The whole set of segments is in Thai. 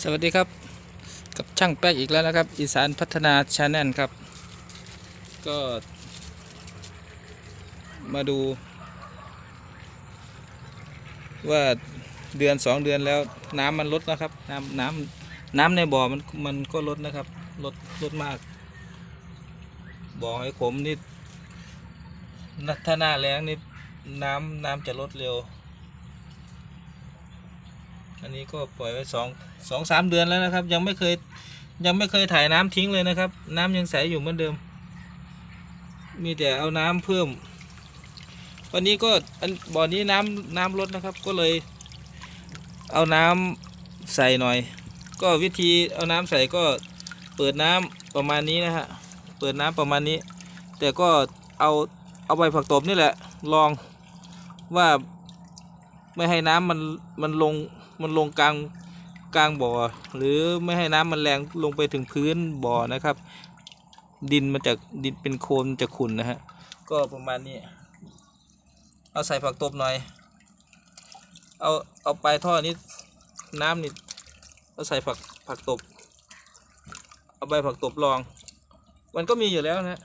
สวัสดีครับกับช่างแป๊กอีกแล้วนะครับ อีสานพัฒนาชาแนลครับ ก็ มาดู ว่าเดือนสองเดือนแล้วน้ำมันลดนะครับ น้ำน้ำน้ำในบ่อมันมันก็ลดนะครับลดลดมาก บ่อไอ้ขมนี่นัถ้าหน้าแรงนี่น้ำน้ำจะลดเร็ว อันนี้ก็ปล่อยไว้สองสองสามเดือนแล้วนะครับ ยังไม่เคยยังไม่เคยถ่ายน้ำทิ้งเลยนะครับ น้ำยังใสอยู่เหมือนเดิม มีแต่เอาน้ำเพิ่ม วันนี้ก็อันบ่อนี้น้ำน้ำลดนะครับ ก็เลย เอาน้ำใส่หน่อย ก็วิธีเอาน้ำใส่ก็เปิดน้ำประมาณนี้นะฮะเปิดน้ำประมาณนี้ แต่ก็เอาเอาใบผักตบนี่แหละลองว่าไม่ให้น้ำมันมันลง มันลงกลางกลางบ่อ หรือไม่ให้น้ำมันแรงลงไปถึงพื้นบ่อนะครับ ดินมันจะดินเป็นโคลนจะขุ่นนะฮะก็ประมาณนี้ เอาใส่ผักตบหน่อย เอาเอาปลายท่อนี้น้ำนี่เอาใส่ผักผักตบ เอาใบผักตบรอง มันก็มีอยู่แล้วนะฮะ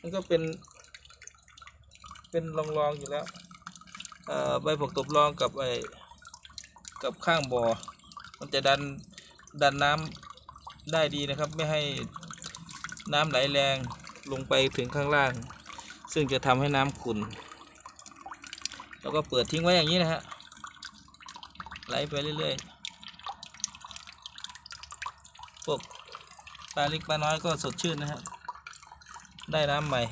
มันก็เป็น เป็นรองๆออยู่แล้วเอ่อใบผักตบรองกับไอ กับข้างบ่อ มันจะดันดันน้ำได้ดีนะครับ ไม่ให้น้ำไหลแรงลงไปถึงข้างล่าง ซึ่งจะทำให้น้ำขุ่นแล้วก็เปิดทิ้งไว้อย่างนี้นะฮะไหลไปเรื่อยๆพวกปลาเล็กปลาน้อยก็สดชื่นนะฮะได้น้ำใหม่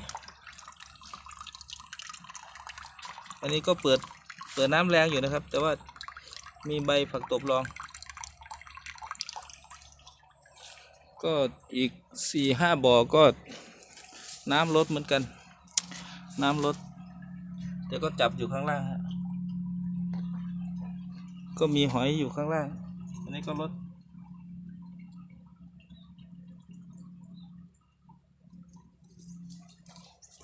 อันนี้ก็เปิดเปิดน้ำแรงอยู่นะครับ แต่ว่า มีใบผักตบรอง ก็อีกสี่ห้าบ่อก็น้ำลดเหมือนกัน น้ำลด แต่ก็จับอยู่ข้างล่างฮะก็มีหอยอยู่ข้างล่าง อันนี้ก็ลด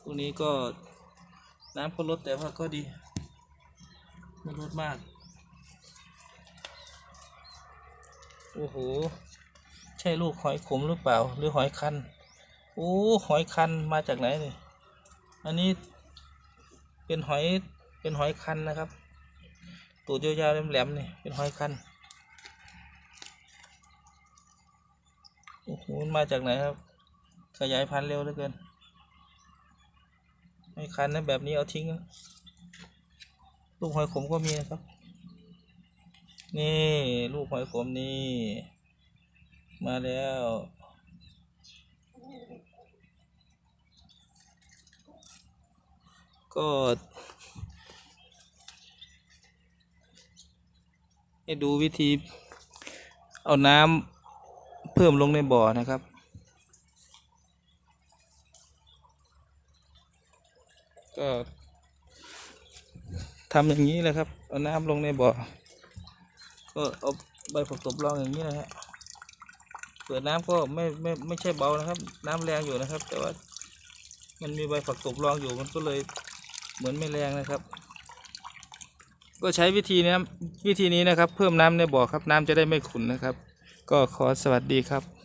พวกนี้ก็น้ำก็ลดแต่ว่าก็ดี ไม่ลดมาก โอ้โห ใช่ลูกหอยขมหรือเปล่า หรือหอยคัน โอ้ หอยคันมาจากไหนนี่ อันนี้เป็นหอย เป็นหอยคันนะครับ ตูดยาวๆแหลมๆนี่ เป็นหอยคัน โอ้โห มันมาจากไหนครับ ขยายพันธุ์เร็วเหลือเกิน หอยคันนะแบบนี้เอาทิ้ง ลูกหอยขมก็มีนะครับ นี่ลูกหอยขมนี่ มาแล้ว ก็ให้ดูวิธีเอาน้ำเพิ่มลงในบ่อนะครับ ก็ทำอย่างนี้แหละครับ เอาน้ำลงในบ่อ ก็เอาใบผักตบรองอย่างนี้นะฮะเปิดน้ำก็ไม่ไม่ไม่ใช่เบานะครับ น้ำแรงอยู่นะครับ แต่ว่ามันมีใบผักตบรองอยู่มันก็เลยเหมือนไม่แรงนะครับ ก็ใช้วิธีนี้วิธีนี้นะครับ เพิ่มน้ำในบ่อครับ น้ำจะได้ไม่ขุ่นนะครับ ก็ขอสวัสดีครับ